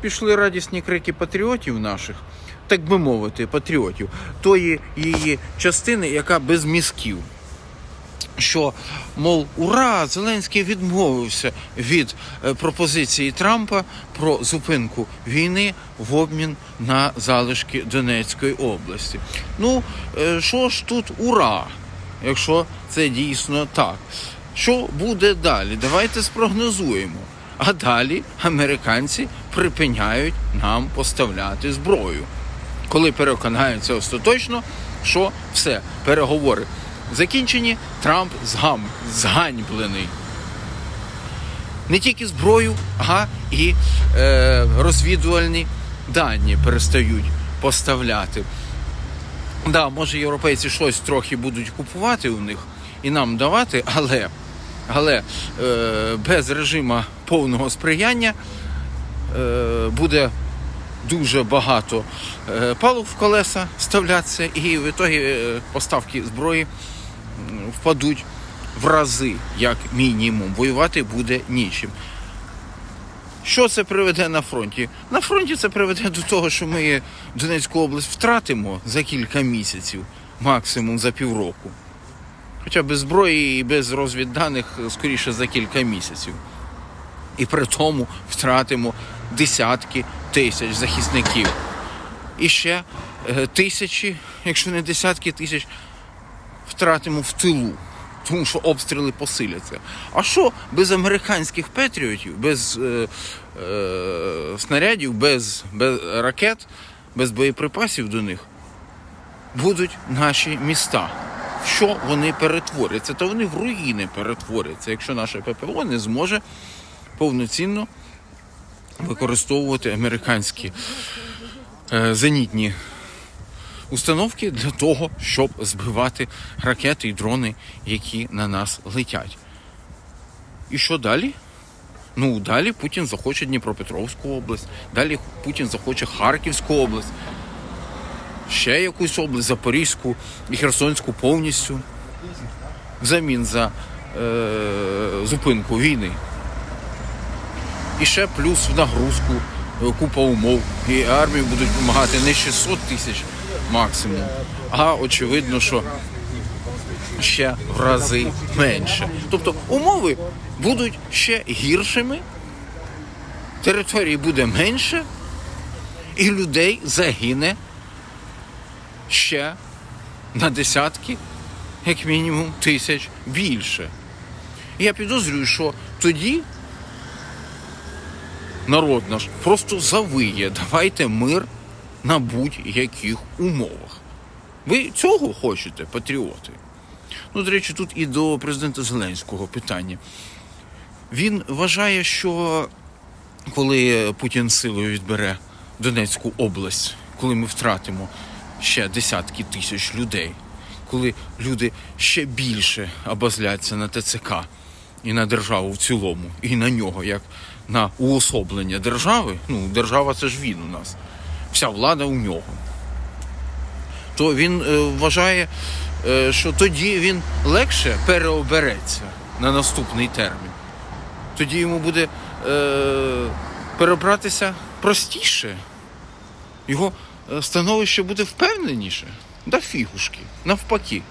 пішли радісні крики патріотів наших, так би мовити, патріотів, тої її частини, яка без мізків. Що, мов, ура, Зеленський відмовився від е, пропозиції Трампа про зупинку війни в обмін на залишки Донецької області. Ну, е, що ж тут ура, якщо це дійсно так? Що буде далі? Давайте спрогнозуємо. А далі американці припиняють нам поставляти зброю коли переконаються остаточно, що все, переговори закінчені, Трамп згам, зганьблений. Не тільки зброю, а і е, розвідувальні дані перестають поставляти. Да, може, європейці щось трохи будуть купувати у них і нам давати, але, але е, без режиму повного сприяння буде дуже багато е, палок в колеса вставлятися, і в ітогі е, поставки зброї впадуть в рази, як мінімум. Воювати буде нічим. Що це приведе на фронті? На фронті це приведе до того, що ми Донецьку область втратимо за кілька місяців, максимум за півроку. Хоча без зброї і без розвідданих скоріше за кілька місяців. І при тому втратимо десятки тисяч захисників. І ще е, тисячі, якщо не десятки тисяч, втратимо в тилу, тому що обстріли посиляться. А що без американських патріотів, без е, е, снарядів, без, без ракет, без боєприпасів до них будуть наші міста? Що вони перетворяться? Та вони в руїни перетворяться, якщо наше ППО не зможе повноцінно використовувати американські е, зенітні установки для того, щоб збивати ракети і дрони, які на нас летять. І що далі? Ну, далі Путін захоче Дніпропетровську область, далі Путін захоче Харківську область, ще якусь область, Запорізьку і Херсонську повністю взамін за е, зупинку війни. І ще плюс в нагрузку е, купа умов. І армії будуть допомагати не 600 тисяч максимум, а очевидно, що ще в рази менше. Тобто умови будуть ще гіршими, території буде менше, і людей загине ще на десятки, як мінімум, тисяч більше. Я підозрюю, що тоді народ наш просто завиє. Давайте мир на будь-яких умовах. Ви цього хочете, патріоти? Ну, до речі, тут і до президента Зеленського питання. Він вважає, що коли Путін силою відбере Донецьку область, коли ми втратимо ще десятки тисяч людей, коли люди ще більше обозляться на ТЦК і на державу в цілому, і на нього, як на уособлення держави, ну, держава це ж він у нас, вся влада у нього, то він е, вважає, е, що тоді він легше переобереться на наступний термін. Тоді йому буде е, перебратися простіше. Його е, становище буде впевненіше. Да фігушки, навпаки.